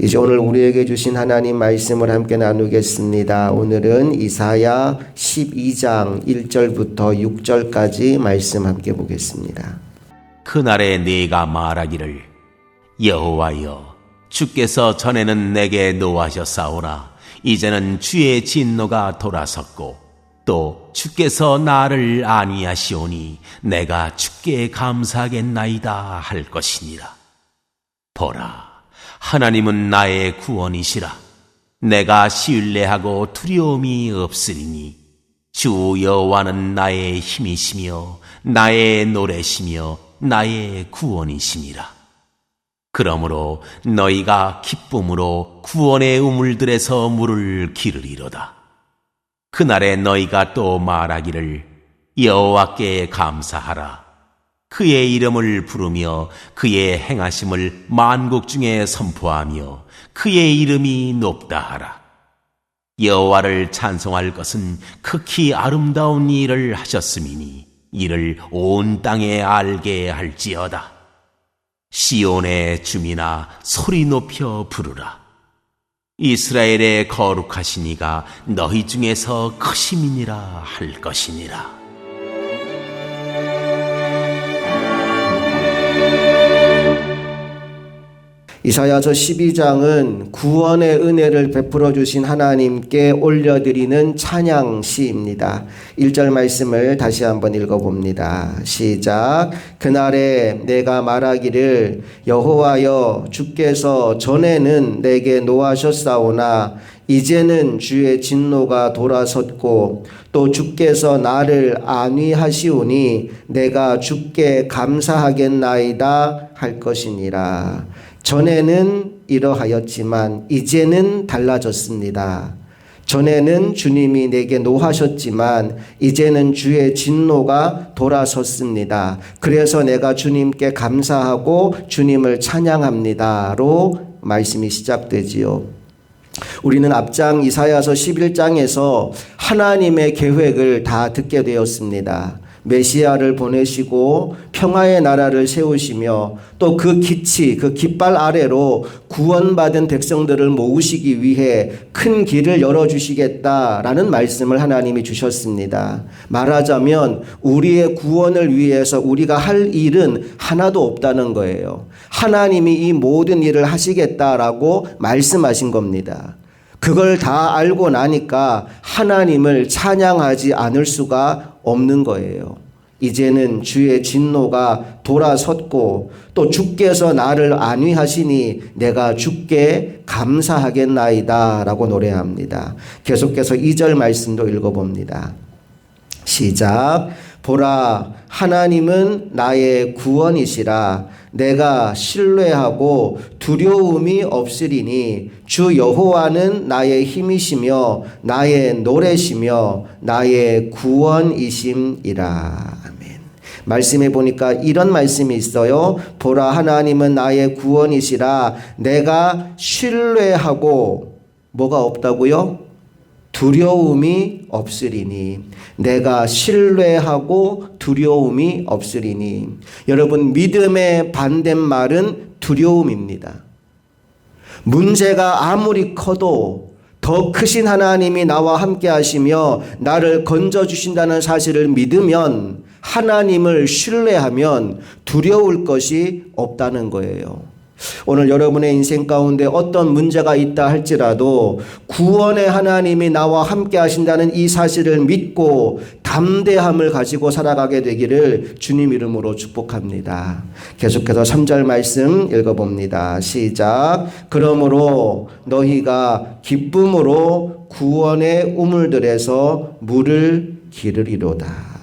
이제 오늘 우리에게 주신 하나님 말씀을 함께 나누겠습니다. 오늘은 이사야 12장 1절부터 6절까지 말씀 함께 보겠습니다. 그날에 네가 말하기를 여호와여 주께서 전에는 내게 노하셨사오나 이제는 주의 진노가 돌아섰고 또 주께서 나를 안위하시오니 내가 주께 감사하겠나이다 할 것이니라 보라 하나님은 나의 구원이시라 내가 신뢰하고 두려움이 없으리니 주 여호와는 나의 힘이시며 나의 노래시며 나의 구원이시니라. 그러므로 너희가 기쁨으로 구원의 우물들에서 물을 기르리로다. 그날에 너희가 또 말하기를 여호와께 감사하라. 그의 이름을 부르며 그의 행하심을 만국 중에 선포하며 그의 이름이 높다 하라. 여호와를 찬송할 것은 극히 아름다운 일을 하셨음이니 이를 온 땅에 알게 할지어다. 시온의 주민아 소리 높여 부르라. 이스라엘의 거룩하시니가 너희 중에서 크심이니라 할 것이니라. 이사야서 12장은 구원의 은혜를 베풀어 주신 하나님께 올려드리는 찬양 시입니다. 1절 말씀을 다시 한번 읽어봅니다. 시작. 그날에 내가 말하기를 여호와여 주께서 전에는 내게 노하셨사오나 이제는 주의 진노가 돌아섰고 또 주께서 나를 안위하시오니 내가 주께 감사하겠나이다 할 것이니라. 전에는 이러하였지만 이제는 달라졌습니다. 전에는 주님이 내게 노하셨지만 이제는 주의 진노가 돌아섰습니다. 그래서 내가 주님께 감사하고 주님을 찬양합니다로 말씀이 시작되지요. 우리는 앞장 이사야서 11장에서 하나님의 계획을 다 듣게 되었습니다. 메시아를 보내시고 평화의 나라를 세우시며 또 그 기치, 그 깃발 아래로 구원받은 백성들을 모으시기 위해 큰 길을 열어주시겠다라는 말씀을 하나님이 주셨습니다. 말하자면 우리의 구원을 위해서 우리가 할 일은 하나도 없다는 거예요. 하나님이 이 모든 일을 하시겠다라고 말씀하신 겁니다. 그걸 다 알고 나니까 하나님을 찬양하지 않을 수가 없는 거예요. 이제는 주의 진노가 돌아섰고 또 주께서 나를 안위하시니 내가 주께 감사하겠나이다 라고 노래합니다. 계속해서 2절 말씀도 읽어봅니다. 시작. 보라, 하나님은 나의 구원이시라. 내가 신뢰하고 두려움이 없으리니 주 여호와는 나의 힘이시며 나의 노래시며 나의 구원이심이라. 말씀해 보니까 이런 말씀이 있어요. 보라, 하나님은 나의 구원이시라. 내가 신뢰하고 뭐가 없다고요? 두려움이 없으리니 내가 신뢰하고 두려움이 없으리니 여러분 믿음의 반대말은 두려움입니다. 문제가 아무리 커도 더 크신 하나님이 나와 함께 하시며 나를 건져 주신다는 사실을 믿으면 하나님을 신뢰하면 두려울 것이 없다는 거예요. 오늘 여러분의 인생 가운데 어떤 문제가 있다 할지라도 구원의 하나님이 나와 함께 하신다는 이 사실을 믿고 담대함을 가지고 살아가게 되기를 주님 이름으로 축복합니다. 계속해서 3절 말씀 읽어봅니다. 시작. 그러므로 너희가 기쁨으로 구원의 우물들에서 물을 기르리로다.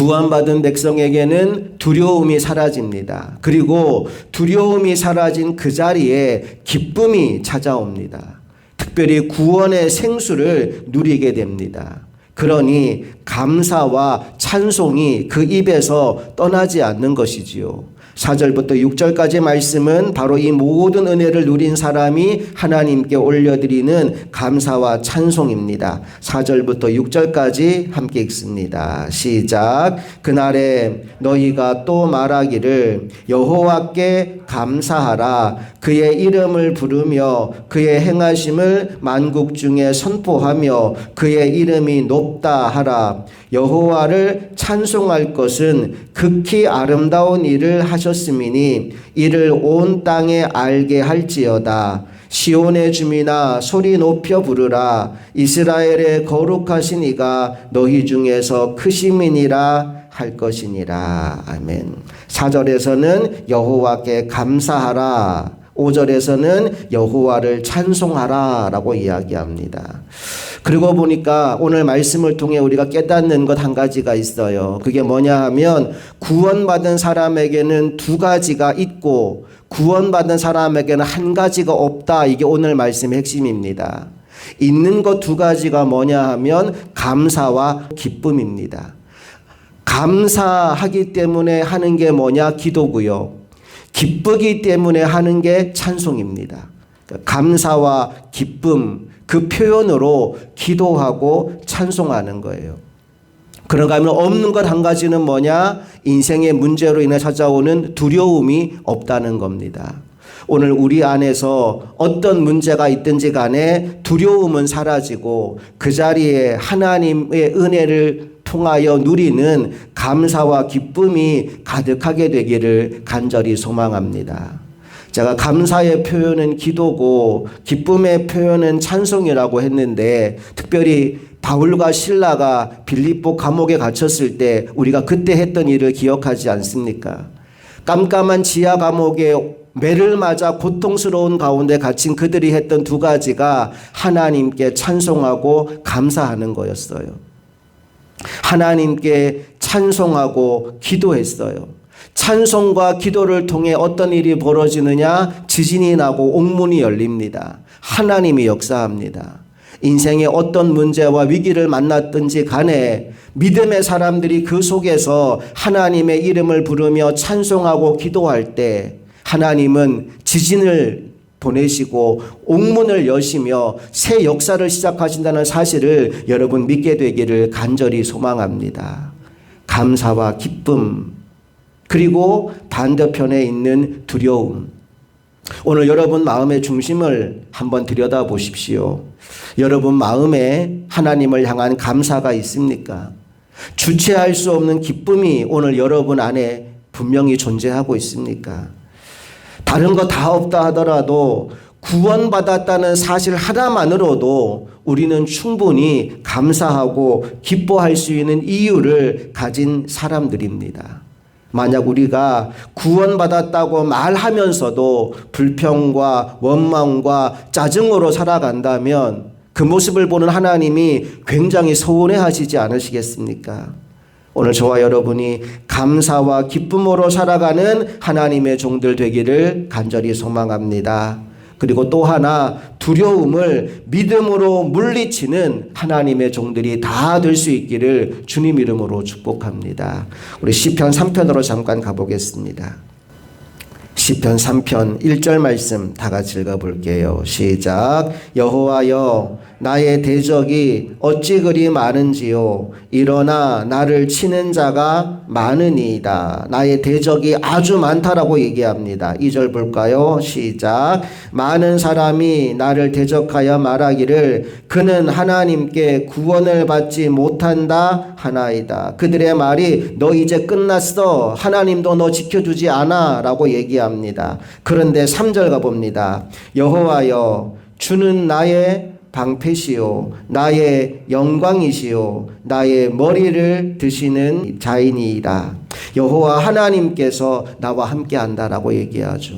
구원받은 백성에게는 두려움이 사라집니다. 그리고 두려움이 사라진 그 자리에 기쁨이 찾아옵니다. 특별히 구원의 생수를 누리게 됩니다. 그러니 감사와 찬송이 그 입에서 떠나지 않는 것이지요. 4절부터 6절까지 말씀은 바로 이 모든 은혜를 누린 사람이 하나님께 올려드리는 감사와 찬송입니다. 4절부터 6절까지 함께 읽습니다. 시작. 그날에 너희가 또 말하기를 여호와께 감사하라. 그의 이름을 부르며 그의 행하심을 만국 중에 선포하며 그의 이름이 높다 하라. 여호와를 찬송할 것은 극히 아름다운 일을 하셨음이니 이를 온 땅에 알게 할지어다. 시온의 주민아 소리 높여 부르라 이스라엘의 거룩하신 이가 너희 중에서 크심이니라 할 것이니라 아멘. 4절에서는 여호와께 감사하라 5절에서는 여호와를 찬송하라라고 이야기합니다. 그리고 보니까 오늘 말씀을 통해 우리가 깨닫는 것 한 가지가 있어요. 그게 뭐냐 하면 구원받은 사람에게는 두 가지가 있고 구원받은 사람에게는 한 가지가 없다. 이게 오늘 말씀의 핵심입니다. 있는 것 두 가지가 뭐냐 하면 감사와 기쁨입니다. 감사하기 때문에 하는 게 뭐냐? 기도고요. 기쁘기 때문에 하는 게 찬송입니다. 그러니까 감사와 기쁨 그 표현으로 기도하고 찬송하는 거예요. 그런가 하면 없는 것 한 가지는 뭐냐? 인생의 문제로 인해 찾아오는 두려움이 없다는 겁니다. 오늘 우리 안에서 어떤 문제가 있든지 간에 두려움은 사라지고 그 자리에 하나님의 은혜를 통하여 누리는 감사와 기쁨이 가득하게 되기를 간절히 소망합니다. 제가 감사의 표현은 기도고 기쁨의 표현은 찬송이라고 했는데 특별히 바울과 신라가 빌립보 감옥에 갇혔을 때 우리가 그때 했던 일을 기억하지 않습니까? 깜깜한 지하 감옥에 매를 맞아 고통스러운 가운데 갇힌 그들이 했던 두 가지가 하나님께 찬송하고 감사하는 거였어요. 하나님께 찬송하고 기도했어요. 찬송과 기도를 통해 어떤 일이 벌어지느냐? 지진이 나고 옥문이 열립니다. 하나님이 역사합니다. 인생의 어떤 문제와 위기를 만났든지 간에 믿음의 사람들이 그 속에서 하나님의 이름을 부르며 찬송하고 기도할 때 하나님은 지진을 보내시고 옥문을 여시며 새 역사를 시작하신다는 사실을 여러분 믿게 되기를 간절히 소망합니다. 감사와 기쁨 그리고 반대편에 있는 두려움. 오늘 여러분 마음의 중심을 한번 들여다 보십시오. 여러분 마음에 하나님을 향한 감사가 있습니까? 주체할 수 없는 기쁨이 오늘 여러분 안에 분명히 존재하고 있습니까? 다른 거 다 없다 하더라도 구원받았다는 사실 하나만으로도 우리는 충분히 감사하고 기뻐할 수 있는 이유를 가진 사람들입니다. 만약 우리가 구원받았다고 말하면서도 불평과 원망과 짜증으로 살아간다면 그 모습을 보는 하나님이 굉장히 서운해 하시지 않으시겠습니까? 오늘 저와 여러분이 감사와 기쁨으로 살아가는 하나님의 종들 되기를 간절히 소망합니다. 그리고 또 하나 두려움을 믿음으로 물리치는 하나님의 종들이 다 될 수 있기를 주님 이름으로 축복합니다. 우리 시편 3편으로 잠깐 가보겠습니다. 시편 3편 1절 말씀 다 같이 읽어 볼게요. 시작. 여호와여 나의 대적이 어찌 그리 많은지요 일어나 나를 치는 자가 많으니이다. 나의 대적이 아주 많다라고 얘기합니다. 2절 볼까요? 시작. 많은 사람이 나를 대적하여 말하기를 그는 하나님께 구원을 받지 못한다 하나이다. 그들의 말이 너 이제 끝났어. 하나님도 너 지켜주지 않아 라고 얘기합니다. 그런데 3절 가봅니다. 여호와여 주는 나의 방패시요 나의 영광이시요 나의 머리를 드시는 자인이다. 여호와 하나님께서 나와 함께 한다라고 얘기하죠.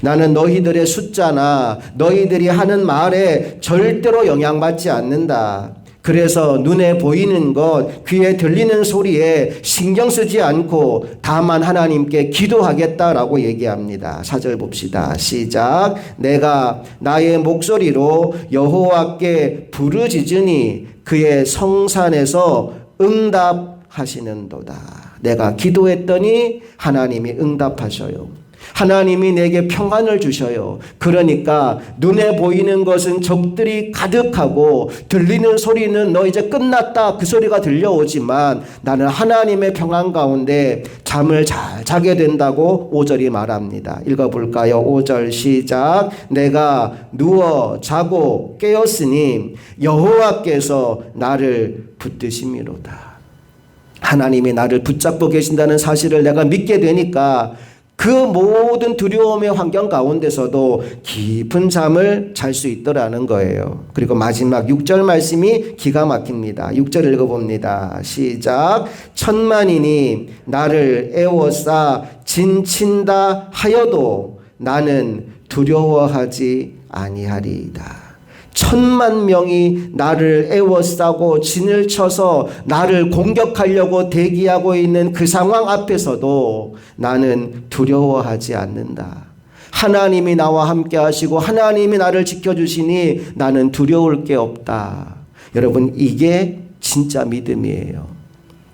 나는 너희들의 숫자나 너희들이 하는 말에 절대로 영향받지 않는다. 그래서 눈에 보이는 것, 귀에 들리는 소리에 신경 쓰지 않고 다만 하나님께 기도하겠다라고 얘기합니다. 사절 봅시다. 시작. 내가 나의 목소리로 여호와께 부르짖으니 그의 성산에서 응답하시는도다. 내가 기도했더니 하나님이 응답하셔요. 하나님이 내게 평안을 주셔요. 그러니까 눈에 보이는 것은 적들이 가득하고 들리는 소리는 너 이제 끝났다 그 소리가 들려오지만 나는 하나님의 평안 가운데 잠을 잘 자게 된다고 5절이 말합니다. 읽어볼까요? 5절 시작. 내가 누워 자고 깨었으니 여호와께서 나를 붙드심이로다. 하나님이 나를 붙잡고 계신다는 사실을 내가 믿게 되니까 그 모든 두려움의 환경 가운데서도 깊은 잠을 잘 수 있더라는 거예요. 그리고 마지막 6절 말씀이 기가 막힙니다. 6절 읽어봅니다. 시작. 천만인이 나를 애워싸 진친다 하여도 나는 두려워하지 아니하리이다. 천만 명이 나를 애워싸고 진을 쳐서 나를 공격하려고 대기하고 있는 그 상황 앞에서도 나는 두려워하지 않는다. 하나님이 나와 함께 하시고 하나님이 나를 지켜주시니 나는 두려울 게 없다. 여러분, 이게 진짜 믿음이에요.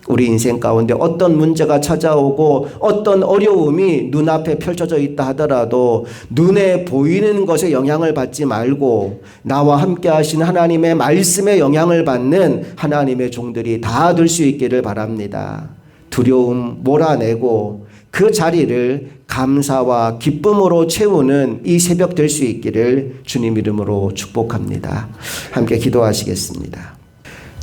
우리 인생 가운데 어떤 문제가 찾아오고 어떤 어려움이 눈앞에 펼쳐져 있다 하더라도 눈에 보이는 것에 영향을 받지 말고 나와 함께 하신 하나님의 말씀에 영향을 받는 하나님의 종들이 다 될 수 있기를 바랍니다. 두려움 몰아내고 그 자리를 감사와 기쁨으로 채우는 이 새벽 될 수 있기를 주님 이름으로 축복합니다. 함께 기도하시겠습니다.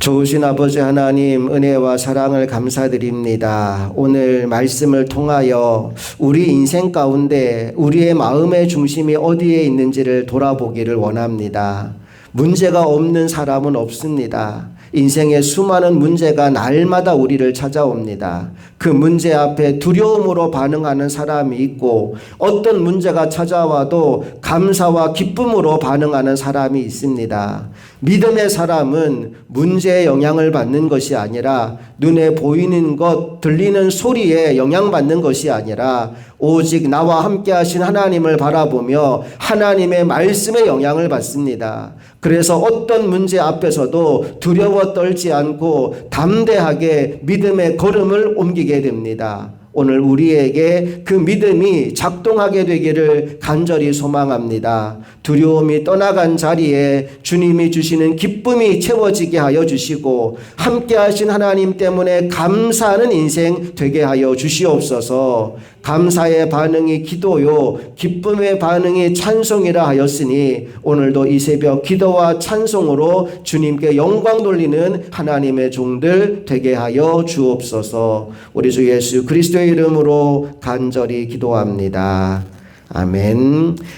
좋으신 아버지 하나님 은혜와 사랑을 감사드립니다. 오늘 말씀을 통하여 우리 인생 가운데 우리의 마음의 중심이 어디에 있는지를 돌아보기를 원합니다. 문제가 없는 사람은 없습니다. 인생의 수많은 문제가 날마다 우리를 찾아옵니다. 그 문제 앞에 두려움으로 반응하는 사람이 있고 어떤 문제가 찾아와도 감사와 기쁨으로 반응하는 사람이 있습니다. 믿음의 사람은 문제에 영향을 받는 것이 아니라 눈에 보이는 것, 들리는 소리에 영향받는 것이 아니라 오직 나와 함께 하신 하나님을 바라보며 하나님의 말씀에 영향을 받습니다. 그래서 어떤 문제 앞에서도 두려워 떨지 않고 담대하게 믿음의 걸음을 옮기게 됩니다. 오늘 우리에게 그 믿음이 작동하게 되기를 간절히 소망합니다. 두려움이 떠나간 자리에 주님이 주시는 기쁨이 채워지게 하여 주시고 함께 하신 하나님 때문에 감사하는 인생 되게 하여 주시옵소서. 감사의 반응이 기도요, 기쁨의 반응이 찬송이라 하였으니 오늘도 이 새벽 기도와 찬송으로 주님께 영광 돌리는 하나님의 종들 되게 하여 주옵소서. 우리 주 예수 그리스도 의 이름으로 간절히 기도합니다. 아멘.